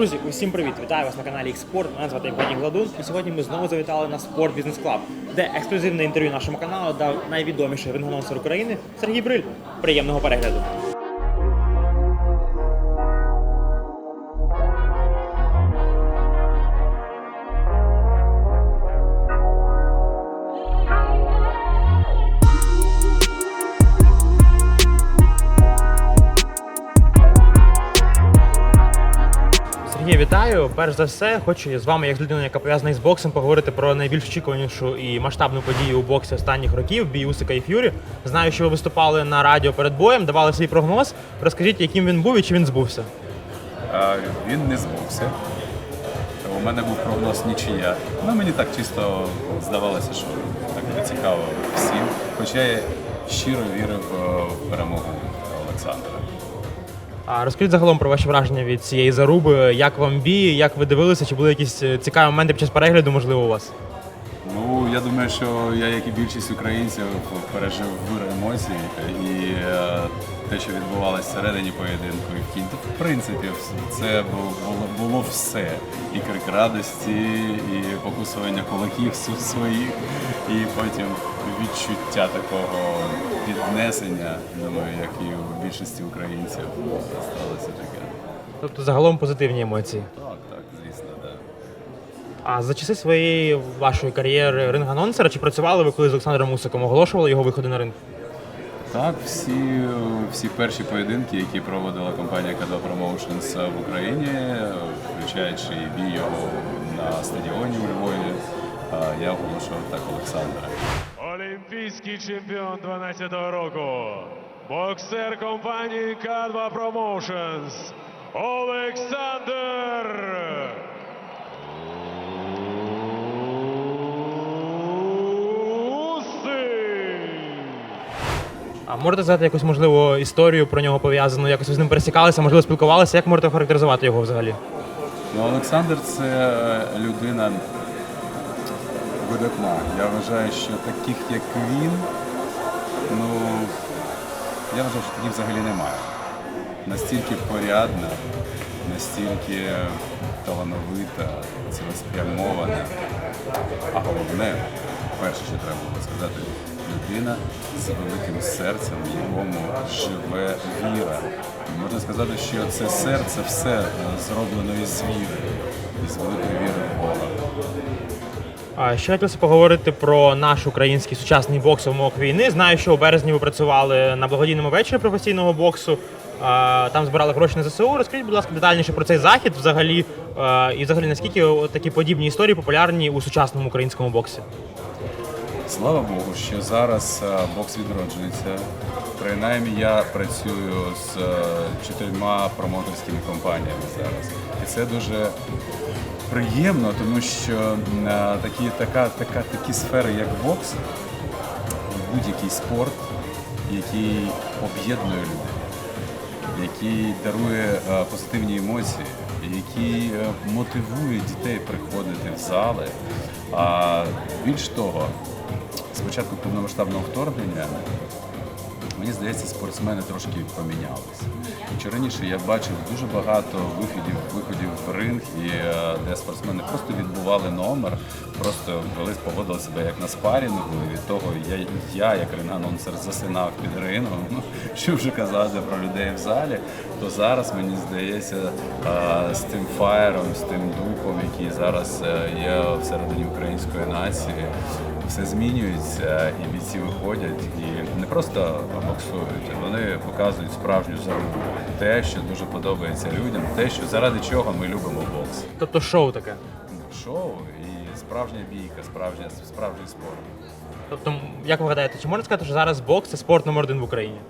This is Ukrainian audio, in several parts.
Друзі, усім привіт! Вітаю вас на каналі Експорт. Мене звати Євгеній Гладун. І сьогодні ми знову завітали на Sport бізнес Club, де ексклюзивне інтерв'ю нашому каналу дав найвідоміший рингоносер України Сергій Бриль. Приємного перегляду! Вітаю. Перш за все, хочу з вами, як з людиною, яка пов'язана із боксом, поговорити про найбільш очікуванішу і масштабну подію у боксі останніх років бій Усика і Ф'юрі. Знаю, що ви виступали на радіо перед боєм, давали свій прогноз. Розкажіть, яким він був і чи він збувся. А, Він не збувся. У мене був прогноз нічия. Ну, мені так чисто здавалося, що так буде цікаво всім. Хоча я щиро вірив е, в перемогу Олександра. А розкажіть загалом про ваші враження від цієї заруби. Як вам бій, як ви дивилися, чи були якісь е, цікаві моменти під час перегляду, можливо, у вас? Ну, я думаю, що я, як і більшість українців, пережив вир емоцій. І е, те, що відбувалося всередині поєдинку і в кінці, в принципі, це було, було, все. І крик радості, і покусування кулаків своїх, і потім відчуття такого піднесення, думаю, як і у більшості українців сталося таке. Тобто загалом позитивні емоції. Так, так, звісно, так. А за часи своєї вашої кар'єри ринг-анонсера, чи працювали ви коли з Олександром Усиком? Оголошували його виходи на ринг? Так, всі, всі перші поєдинки, які проводила компанія Kado Promotions в Україні, включаючи і бій на стадіоні у Львові, я оголошував так Олександра. Олімпійський чемпіон 12-го року. Боксер компанії K2 Promotions. Олександр. А можете сказати якусь можливо історію про нього пов'язану, якось ви з ним пересікалися, можливо, спілкувалися? Як можете охарактеризувати його взагалі? Ну, Олександр це е, людина видатна. Я вважаю, що таких, як він, ну я вважаю, що таких взагалі немає. Настільки порядна, настільки талановита, цілеспрямована. А головне, перше, що треба було сказати, людина з великим серцем, в якому живе віра. Можна сказати, що це серце все е, зроблено із віри, із великої віри в Бога. А ще хотілося поговорити про наш український сучасний бокс в умовах війни. Знаю, що у березні ви працювали на благодійному вечорі професійного боксу. Там збирали гроші на ЗСУ. Розкажіть, будь ласка, детальніше про цей захід взагалі. І взагалі наскільки такі подібні історії популярні у сучасному українському боксі? Слава Богу, що зараз е, бокс відроджується. Принаймні я працюю з е, чотирма промоутерськими компаніями зараз. І це дуже приємно, тому що е, такі, така, така, такі сфери, як бокс, будь-який спорт, який об'єднує людей, який дарує позитивні емоції, який мотивує дітей приходити в зали. А більш того, з початку повномасштабного вторгнення Мені здається, спортсмени трошки помінялися. Якщо раніше я бачив дуже багато виходів, виходів в ринг, і е, де спортсмени просто відбували номер, просто вели, поводили себе як на спарінгу, і від того я, я як ринг-анонсер, засинав під рингом. Ну, що вже казати про людей в залі, то зараз мені здається е, з тим фаєром, з тим духом, який зараз е, є всередині української нації, все змінюється, і бійці виходять і не просто боксують, вони показують справжню зарубу. Те, що дуже подобається людям, те, що заради чого ми любимо бокс. Тобто шоу таке. Шоу і справжня бійка, справжня, справжній спорт. Тобто, як ви гадаєте, чи можна сказати, що зараз бокс це спорт номер один в Україні?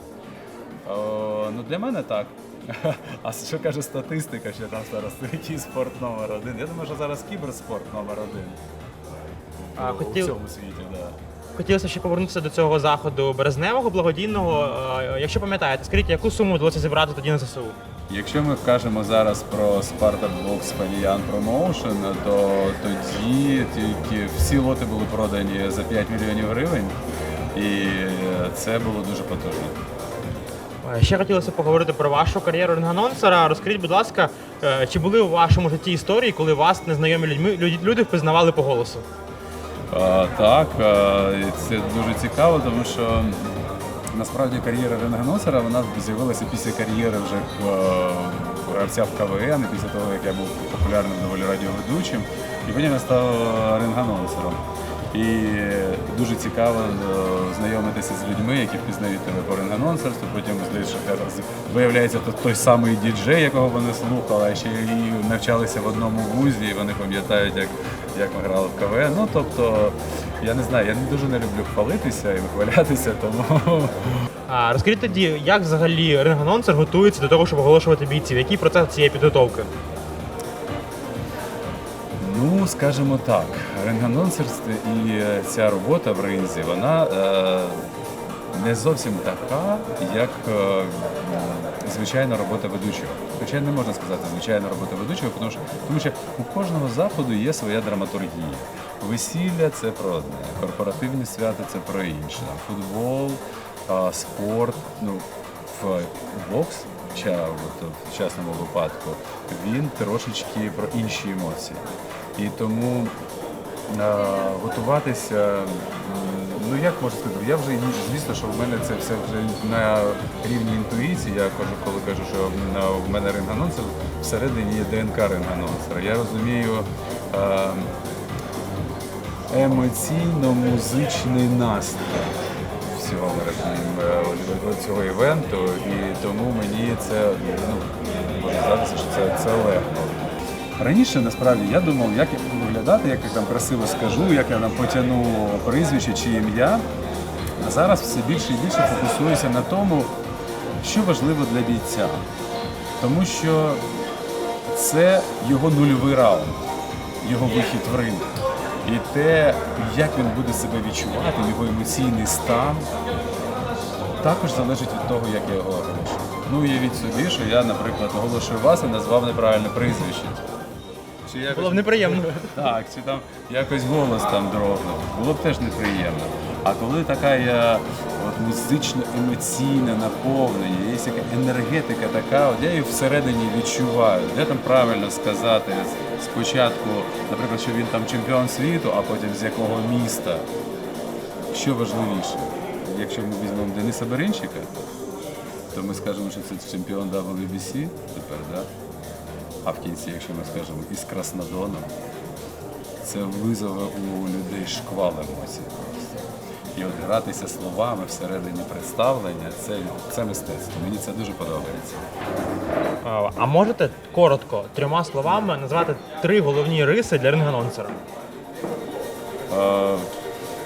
О, ну для мене так. А що каже статистика, що там зараз який спорт номер один? Я думаю, що зараз кіберспорт номер один. А, у хотів- цьому світі, да. Хотілося ще повернутися до цього заходу березневого благодійного. Е, Якщо пам'ятаєте, скажіть, яку суму вдалося зібрати тоді на ЗСУ? Якщо ми кажемо зараз про Spartak Box Pavilion Promotion, то тоді тільки всі лоти були продані за 5 мільйонів гривень, і це було дуже потужно. Е, Ще хотілося поговорити про вашу кар'єру ринганонсера. Розкажіть, будь ласка, е, чи були у вашому житті історії, коли вас незнайомі людьми люд- люди впізнавали по голосу? А, так, це дуже цікаво, тому що насправді кар'єра рентгеносера вона з'явилася після кар'єри вже е, гравця в КВН, після того, як я був популярним доволі радіоведучим, і потім я став рентгеносером. І дуже цікаво е, знайомитися з людьми, які впізнають тебе по рентгенонсерству, потім здаєш, що ти виявляється то той самий діджей, якого вони слухали, а ще і навчалися в одному вузі, і вони пам'ятають, як, як ми грали в КВН. Ну тобто, я не знаю, я дуже не люблю хвалитися і вихвалятися, тому А розкажіть тоді, як взагалі ринганонсер готується до того, щоб оголошувати бійців? Який процес цієї підготовки? Ну, скажімо так, рентгенонсерство і е, ця робота в ринзі, вона е, не зовсім така, як е, звичайна робота ведучого. Хоча не можна сказати звичайна робота ведучого, тому що, тому що у кожного заходу є своя драматургія. Весілля це про одне, корпоративні свята це про інше. Футбол, спорт, ну, бокс, ча, от, в частному випадку, він трошечки про інші емоції. І тому е, готуватися, ну як можна сказати, я вже звісно, що в мене це все вже на рівні інтуїції. Я кажу, коли кажу, що в мене ринганонсер, всередині є ДНК ринганонсера. Я розумію. Е, емоційно-музичний настрій всього е, цього івенту, і тому мені це ну, можна що це, це легко. Раніше насправді я думав, як я буду виглядати, як я там красиво скажу, як я там потягну прізвище чи ім'я. А зараз все більше і більше фокусуюся на тому, що важливо для бійця. Тому що це його нульовий раунд, його вихід в ринг. І те, як він буде себе відчувати, його емоційний стан, також залежить від того, як я його оголошую. Ну, уявіть собі, що я, наприклад, оголошую вас і назвав неправильне прізвище. Чи якось... Було б неприємно. Так, чи там якось голос там дрогнув. Було б теж неприємно. А коли така от, музично-емоційне наповнення, є яка енергетика така, от я її всередині відчуваю. Де там правильно сказати спочатку, наприклад, що він там чемпіон світу, а потім з якого міста. Що важливіше? Якщо ми візьмемо Дениса Беринчика, то ми скажемо, що це чемпіон WBC тепер, да? А в кінці, якщо ми скажемо із Краснодоном, це визове у людей шквал емоцій просто. І от гратися словами всередині представлення це, це мистецтво. Мені це дуже подобається. А, можете коротко, трьома словами назвати три головні риси для ринганонсера? Е,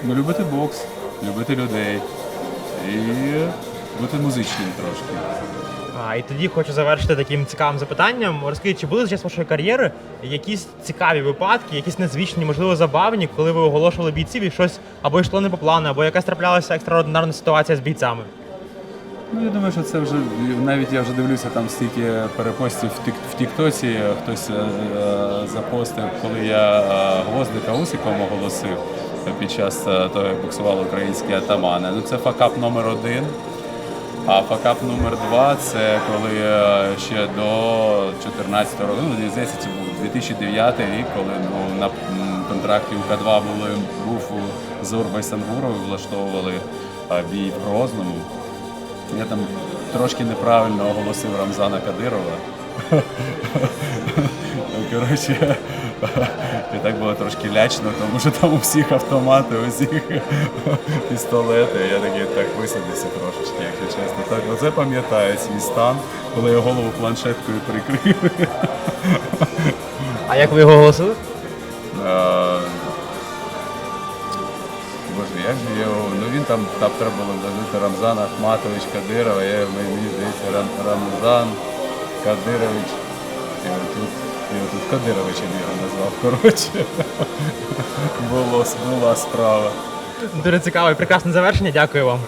ну, любити бокс, любити людей і бути музичним трошки. А, і тоді хочу завершити таким цікавим запитанням. Розкажіть, чи були за час вашої кар'єри якісь цікаві випадки, якісь незвичні, можливо, забавні, коли ви оголошували бійців і щось або йшло не по плану, або якась траплялася екстраординарна ситуація з бійцями? Ну, я думаю, що це вже навіть я вже дивлюся там стільки перепостів в, тік, в Тіктоці. Хтось е, е, запостив, коли я е, гвоздика Усиком оголосив під час е, того, як боксували українські атамани. Ну це факап номер один. А факап номер два це коли е, ще до 14 року, ну здається, це був 2009 рік, коли ну, на контракті у К2 були, був Зур Байсангуров, влаштовували е, бій в Грозному. Я там трошки неправильно оголосив Рамзана Кадирова. Ну, Коротше, і так було трошки лячно, тому що там у всіх автомати, у всіх пістолети. Я такий так висадився трошечки, якщо чесно. Так, оце пам'ятаю свій стан, коли я голову планшеткою прикрив. А як ви його оголосили? Боже, як же його. Ну він там, там треба було вложити Рамзан Ахматович Кадирова, я мені здається, Рамзан Кадирович. І отут, і тут Кадировичем його назвав. Коротше. Було, була справа. Дуже цікаве прекрасне завершення. Дякую вам.